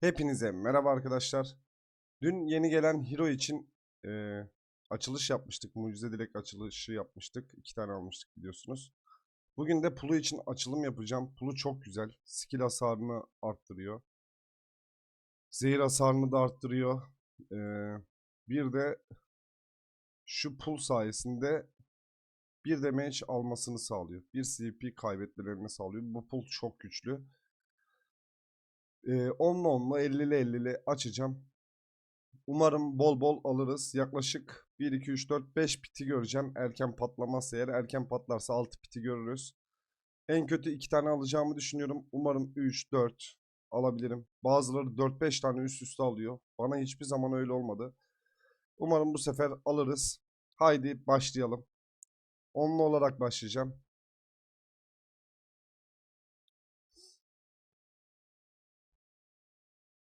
Hepinize merhaba arkadaşlar. Dün yeni gelen Hero için eee, açılış yapmıştık. Mucize Dilek açılışı yapmıştık. İki tane almıştık biliyorsunuz. Bugün de Pulu için açılım yapacağım. Pulu çok güzel. Skill hasarını arttırıyor. Zehir hasarını da arttırıyor. Eee, bir de şu pul sayesinde bir damage almasını sağlıyor. Bir CP kaybetmelerini sağlıyor. Bu pul çok güçlü. Ee, 10'lu 10'lu 50'li 50'li açacağım. Umarım bol bol alırız. Yaklaşık 1, 2, 3, 4, 5 piti göreceğim. Erken patlamazsa eğer erken patlarsa 6 piti görürüz. En kötü 2 tane alacağımı düşünüyorum. Umarım 3, 4 alabilirim. Bazıları 4-5 tane üst üste alıyor. Bana hiçbir zaman öyle olmadı. Umarım bu sefer alırız. Haydi başlayalım. 10'lu olarak başlayacağım.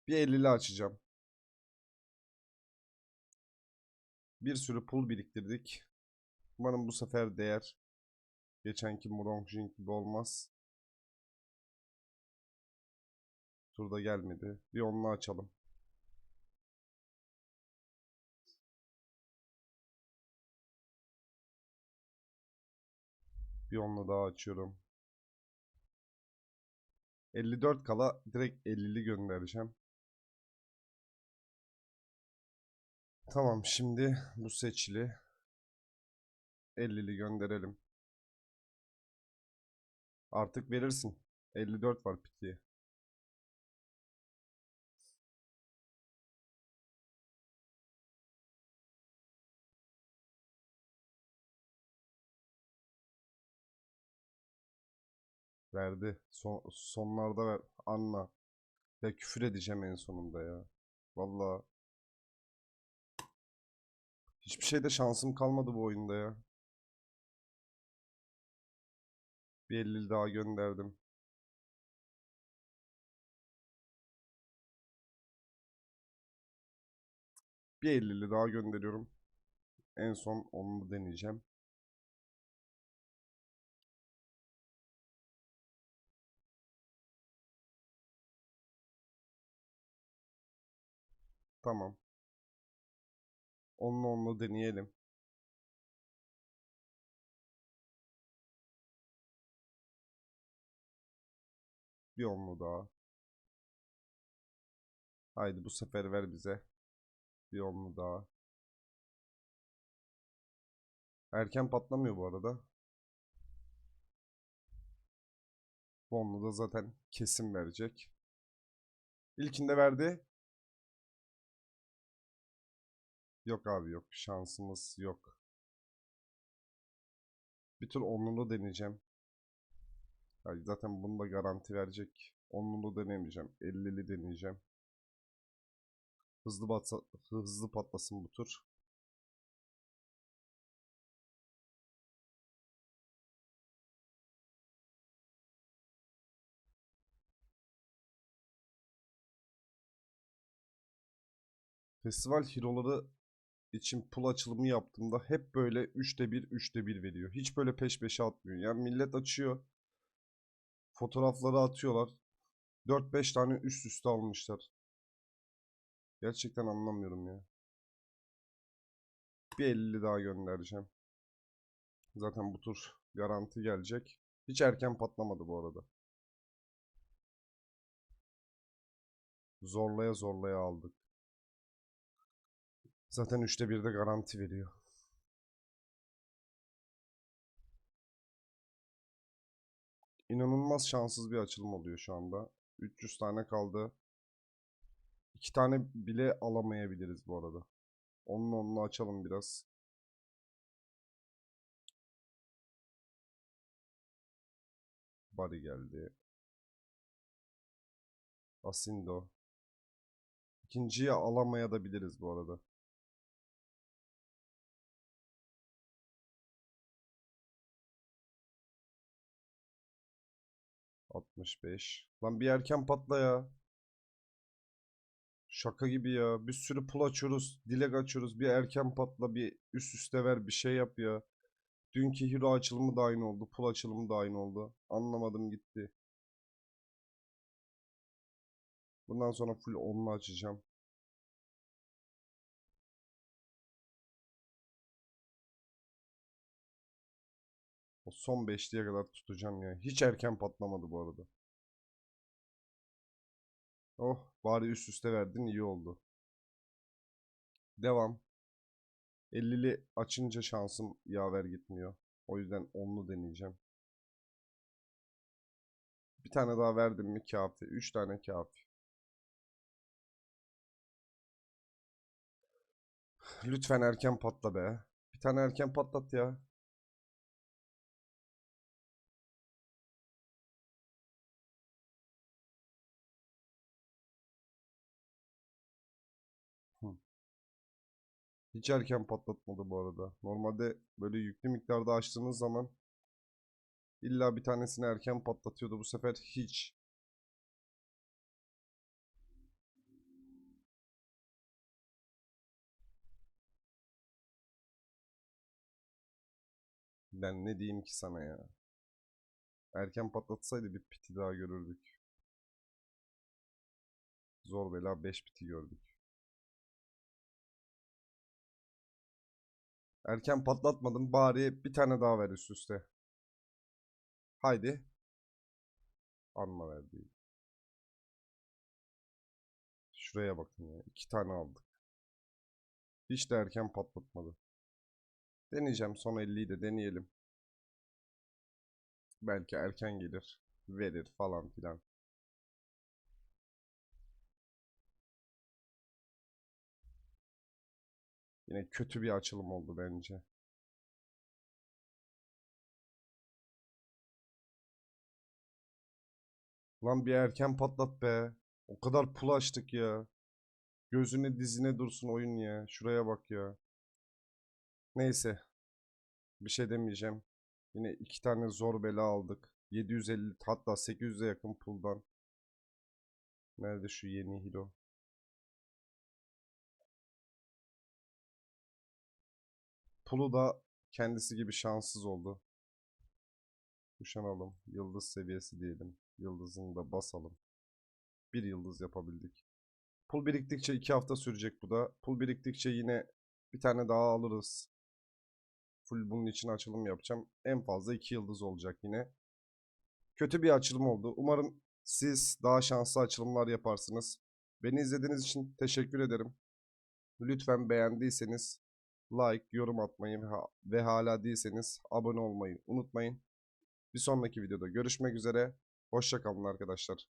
Bir 50'li açacağım. Bir sürü pul biriktirdik. Umarım bu sefer değer. Geçenki Murongjin gibi olmaz. Turda gelmedi. Bir onunla açalım. Bir onunla daha açıyorum. 54 kala direkt 50'li göndereceğim. Tamam şimdi bu seçili. 50'li gönderelim. Artık verirsin. 54 var piti. Verdi. Son, sonlarda ver. Anla. Ya küfür edeceğim en sonunda ya. Vallahi. Hiçbir şeyde şansım kalmadı bu oyunda ya. Bir 50 daha gönderdim. Bir 50'li daha gönderiyorum. En son onu deneyeceğim. Tamam. Onunla onunla deneyelim. Bir onlu daha. Haydi bu sefer ver bize. Bir onlu daha. Erken patlamıyor bu arada. Bu onlu da zaten kesin verecek. İlkinde verdi. Yok abi yok. Şansımız yok. Bir tur onlulu deneyeceğim. Hayır, zaten bunu da garanti verecek. Onlulu denemeyeceğim. 50'li deneyeceğim. Hızlı batsa, hızlı patlasın bu tur. Festival hero'ları için pul açılımı yaptığımda hep böyle 3'te 1, 3'te 1 veriyor. Hiç böyle peş peşe atmıyor. Yani millet açıyor. Fotoğrafları atıyorlar. 4-5 tane üst üste almışlar. Gerçekten anlamıyorum ya. Bir 50 daha göndereceğim. Zaten bu tur garanti gelecek. Hiç erken patlamadı bu arada. Zorlaya zorlaya aldık. Zaten 3'te 1'de garanti veriyor. İnanılmaz şanssız bir açılım oluyor şu anda. 300 tane kaldı. 2 tane bile alamayabiliriz bu arada. Onunla onunla açalım biraz. Bari geldi. Asindo. İkinciyi alamaya da biliriz bu arada. Altmış beş. Lan bir erken patla ya. Şaka gibi ya. Bir sürü pul açıyoruz. Dilek açıyoruz. Bir erken patla. Bir üst üste ver. Bir şey yap ya. Dünkü hero açılımı da aynı oldu. Pul açılımı da aynı oldu. Anlamadım gitti. Bundan sonra full onlu açacağım. Son beşliğe kadar tutacağım ya. Hiç erken patlamadı bu arada. Oh bari üst üste verdin iyi oldu. Devam. 50'li açınca şansım yaver gitmiyor. O yüzden onlu deneyeceğim. Bir tane daha verdim mi kafi. 3 tane kafi. Lütfen erken patla be. Bir tane erken patlat ya. Hiç erken patlatmadı bu arada. Normalde böyle yüklü miktarda açtığınız zaman illa bir tanesini erken patlatıyordu. Bu sefer hiç. Ben ne diyeyim ki sana ya. Erken patlatsaydı bir piti daha görürdük. Zor bela 5 piti gördük. Erken patlatmadım. Bari bir tane daha ver üst üste. Haydi. Anla verdi. Şuraya bakın ya. iki tane aldık. Hiç de erken patlatmadı. Deneyeceğim. Son 50'yi de deneyelim. Belki erken gelir. Verir falan filan. Yine kötü bir açılım oldu bence. Lan bir erken patlat be. O kadar pul açtık ya. Gözüne dizine dursun oyun ya. Şuraya bak ya. Neyse. Bir şey demeyeceğim. Yine iki tane zor bela aldık. 750 hatta 800'e yakın puldan. Nerede şu yeni hero? Pulu da kendisi gibi şanssız oldu. Kuşanalım. Yıldız seviyesi diyelim. Yıldızını da basalım. Bir yıldız yapabildik. Pul biriktikçe iki hafta sürecek bu da. Pul biriktikçe yine bir tane daha alırız. Full bunun için açılım yapacağım. En fazla iki yıldız olacak yine. Kötü bir açılım oldu. Umarım siz daha şanslı açılımlar yaparsınız. Beni izlediğiniz için teşekkür ederim. Lütfen beğendiyseniz like, yorum atmayı ve ha- ve hala değilseniz abone olmayı unutmayın. Bir sonraki videoda görüşmek üzere. Hoşça kalın arkadaşlar.